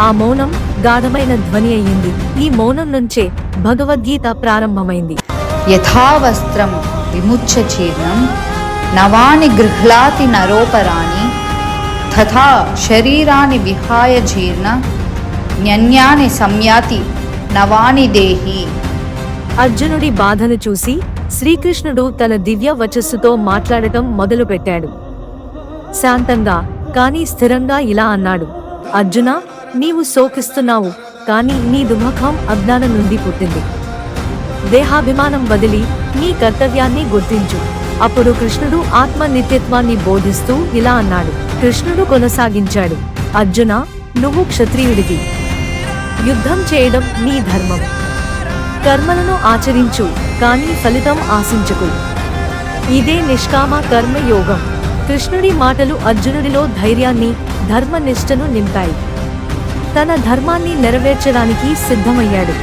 ఆ మౌనం గాఢమైన ధ్వని అయ్యింది. ఈ మౌనం నుంచే భగవద్గీత ప్రారంభమైంది. యథా వస్త్రం విముచ్య చీర్ణం నవాని గృహ్లాతి నరోపరాణి తథా శరీరాన్ని విహాయ జీర్ణ న్యన్యాని సంయాతి నవాని దేహి. అర్జునుడి బాధను చూసి శ్రీకృష్ణుడు తన దివ్య వచస్సుతో మాట్లాడటం మొదలుపెట్టాడు. శాంతంగా కానీ స్థిరంగా ఇలా అన్నాడు. అర్జున నీవు శోకిస్తున్నావు కానీ నీ దుముఖం అజ్ఞానం నుండి పుట్టింది. దేహాభిమానం వదిలి నీ కర్తవ్యాన్ని గుర్తించు. అప్పుడు కృష్ణుడు ఆత్మ నిత్యత్వాన్ని బోధిస్తూ ఇలా అన్నాడు. కృష్ణుడు కొనసాగించాడు. అర్జున నువ్వు క్షత్రియుడివి. యుద్ధం చేయడం నీ ధర్మం. కర్మలను ఆచరించు కానీ ఫలితం ఆశించకు. ఇదే నిష్కామ కర్మ యోగం కృష్ణుడి మాటలు అర్జునుడిలో ధైర్యాన్ని ధర్మనిష్టను నింపాయి. తన ధర్మాన్ని నెరవేర్చడానికి సిద్ధమయ్యాడు.